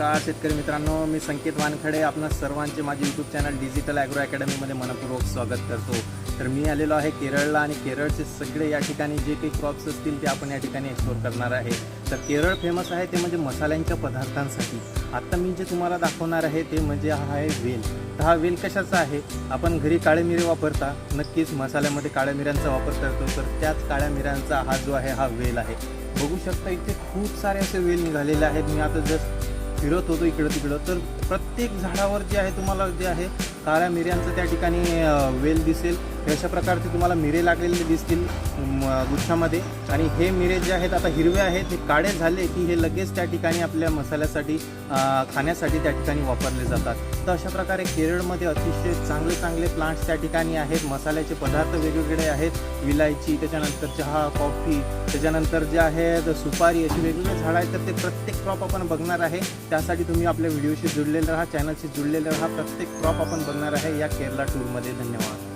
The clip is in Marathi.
नमस्कार शेतकरी मित्रांनो मी संकेत वानखडे आपणा सर्वांचे माझे यूट्यूब चॅनल डिजिटल ॲग्रो अकॅडमीमध्ये मनपूर्वक स्वागत करतो. तर मी आलेलो आहे केरळला आणि केरळचे सगळे या ठिकाणी जे काही क्रॉप्स असतील ते आपण या ठिकाणी एक्सप्लोर करणार आहे. तर केरळ फेमस आहे ते म्हणजे मसाल्यांच्या पदार्थांसाठी. आत्ता मी जे तुम्हाला दाखवणार आहे ते म्हणजे हा आहे वेल. तर हा वेल कशाचा आहे? आपण घरी काळे मिरे वापरता नक्कीच मसाल्यामध्ये काळ्या मिऱ्यांचा वापर करतो तर त्याच काळ्या मिऱ्यांचा हा जो आहे हा वेल आहे. बघू शकता इथे खूप सारे असे वेल निघालेले आहेत. मी आता जस्ट फिरत होतो इकडं तिकडं तर प्रत्येक झाडावर जे आहे तुम्हाला जे आहे काळ्या मिऱ्यांचं त्या ठिकाणी वेल दिसेल. अशा प्रकारचे तुम्हाला मिरे लागलेले दिसतील म, गुच्छामध्ये. आणि हे मिरे जे आहेत आता हिरवे आहेत हे काळे झाले की हे लगेच त्या ठिकाणी आपल्या मसाल्यासाठी खाण्यासाठी त्या ठिकाणी वापरले जातात. तर अशा प्रकारे केरळमध्ये अतिशय चांगले चांगले प्लांट्स त्या ठिकाणी आहेत. मसाल्याचे पदार्थ वेगवेगळे आहेत. विलायची त्याच्यानंतर चहा कॉफी त्याच्यानंतर जे आहेत सुपारी अशी वेगवेगळे झाडं आहेत. तर ते प्रत्येक क्रॉप आपण बघणार आहे. त्यासाठी तुम्ही आपल्या व्हिडिओशी जुडलेले राहा चॅनलशी जुडलेले राहा. प्रत्येक क्रॉप आपण बघणार आहे या केरला टूरमध्ये धन्यवाद.